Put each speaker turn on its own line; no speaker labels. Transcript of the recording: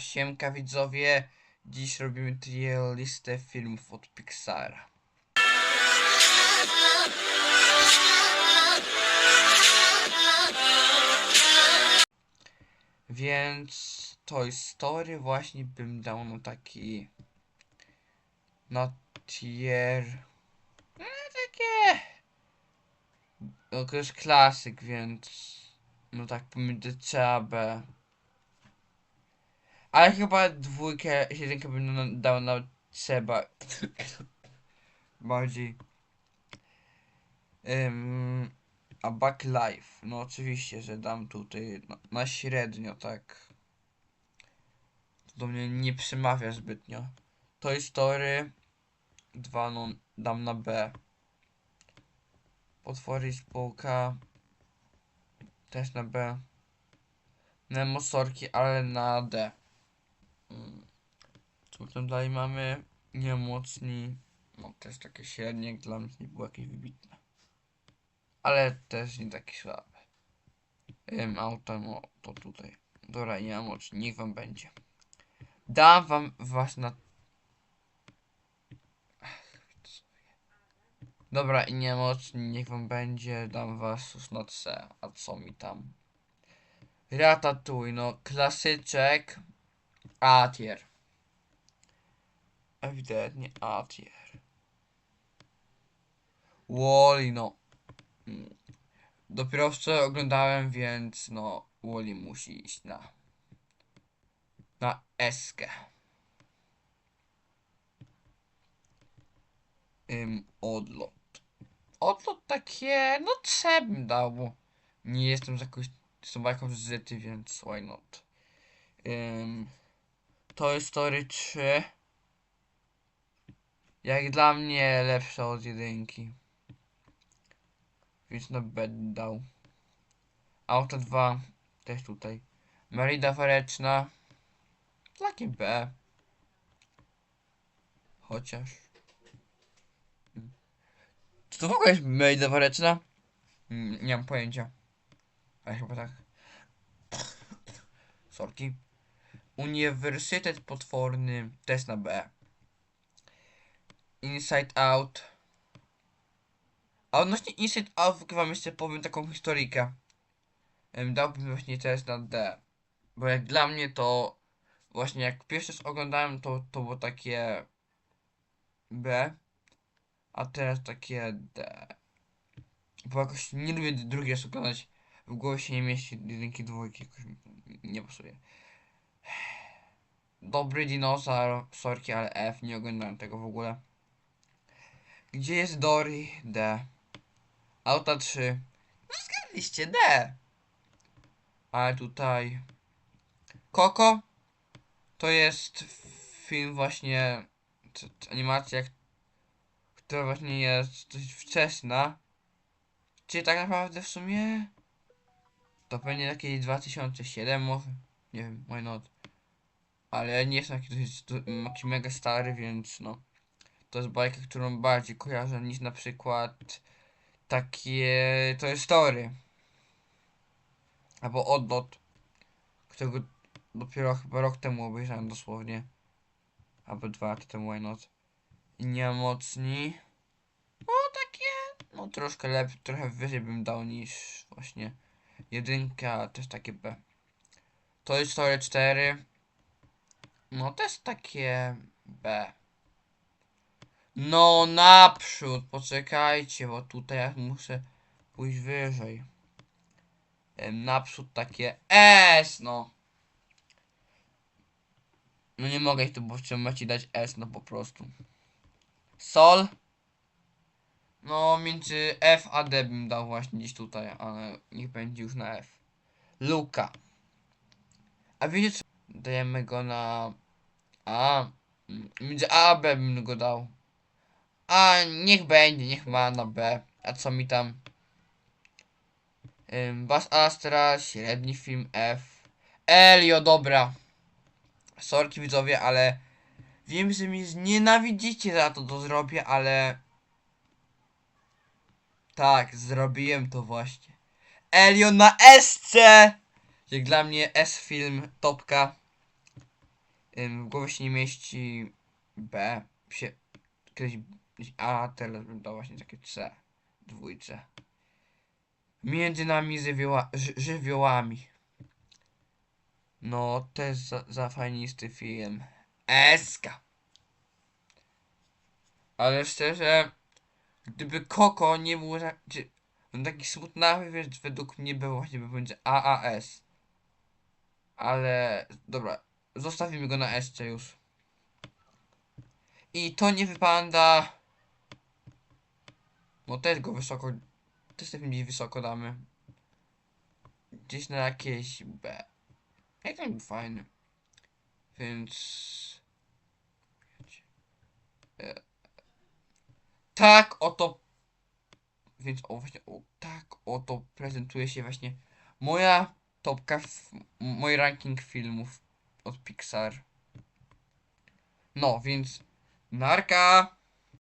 Siemka widzowie, dziś robimy tier listę filmów od Pixara. Więc Toy Story właśnie bym dał na taki na tier no takie no to jest klasyk, więc no tak pomiędzy C a B. Ale chyba dwójkę, jedynkę bym dał na C ba- bardziej. Ym, a Back Life, no oczywiście, że dam tutaj na, na średnio, tak. To do mnie nie przemawia zbytnio. Toy Story 2, no dam na B. Potwory i spółka też na B. Nemo Sorki, ale na D. Co tam dalej mamy? Niemocni. No też takie średnie, dla mnie nie było jakieś wybitne. Ale też nie takie słabe. Ym, auto, no to tutaj. Dobra, nie mam oczu, niech wam będzie. Dam wam was na... Dobra, i nie moc, niech wam będzie, dam was na C, a co mi tam? Ratatouille, no klasyczek, A tier. Ewidentnie A tier. Wally, no. Mm. Dopiero wczoraj oglądałem, więc no, Wally musi iść na na eskę. Ym, odlot. Odlot takie, no bym dał, bo nie jestem z jakąś, z bajką zżyty, więc why not. Ym, Toy Story 3 jak dla mnie lepsza od jedynki. Więc B dał. Auto 2 też tutaj. Merida Fareczna takie B. Chociaż. Czy to w ogóle jest Merida Fareczna? Mm, Nie mam pojęcia. Ale chyba tak. Sorki. Uniwersytet potworny też na B. Inside Out. A odnośnie Inside Out wam jeszcze powiem taką historyjkę. Dałbym właśnie też na D. Bo jak dla mnie to właśnie jak pierwszy raz oglądałem to, to było takie B. A teraz takie D. Bo jakoś nie lubię drugi raz oglądać. W głowie się nie mieści jedynki, dwójki. Jakoś nie pasuje. Dobry dinozaur, sorki, ale F, nie oglądałem tego w ogóle. Gdzie jest Dory? D. Auta 3. No zgadliście, D. Ale tutaj... Koko? To jest film właśnie... Animacja, która właśnie jest dość wczesna. Czyli tak naprawdę w sumie... To pewnie jakieś 2007 może? Nie wiem, why not. Ale nie jestem jakiś, jakiś mega stary, więc no. To jest bajka, którą bardziej kojarzę niż na przykład takie to jest story. Albo odlot, którego dopiero chyba rok temu obejrzałem dosłownie. Albo dwa lata temu, why not. Niemocni. No takie, no troszkę lepiej, trochę wyżej bym dał niż właśnie jedynka, też takie B. To jest Story 4. No też takie B. No naprzód, poczekajcie, bo tutaj ja muszę pójść wyżej. Naprzód takie S, no. No nie mogę ich tu powstrzymać i dać S, no po prostu. Sol. No między F a D bym dał właśnie gdzieś tutaj, ale niech będzie już na F. Luka. A wiecie co? Dajemy go na A. Mm, Między A a B bym go dał. A niech będzie, niech ma na B. A co mi tam? Ym, Bas Astra, średni film F. Elio, dobra. Sorki widzowie, ale wiem, że mnie znienawidzicie za to, to zrobię, ale tak, zrobiłem to właśnie. Elio na SC! Jak dla mnie S-film topka. W głowie się nie mieści B, się kiedyś A, teraz dał właśnie takie C, dwójce. Między nami żywioła, ży, żywiołami. No, też za, za fajnisty film. Eska. Ale szczerze, gdyby Koko nie był za, czy, on taki smutnawy, wiesz, według mnie był właśnie, bo będzie AAS. Ale, dobra, zostawimy go na S już. I to nie wypada. No też go wysoko, też film gdzieś wysoko damy. Gdzieś na jakieś B. Jak ten był fajny. Więc... Tak oto... Więc o właśnie, o, tak oto prezentuje się właśnie moja topka, w, mój ranking filmów od Pixar. No, więc narka!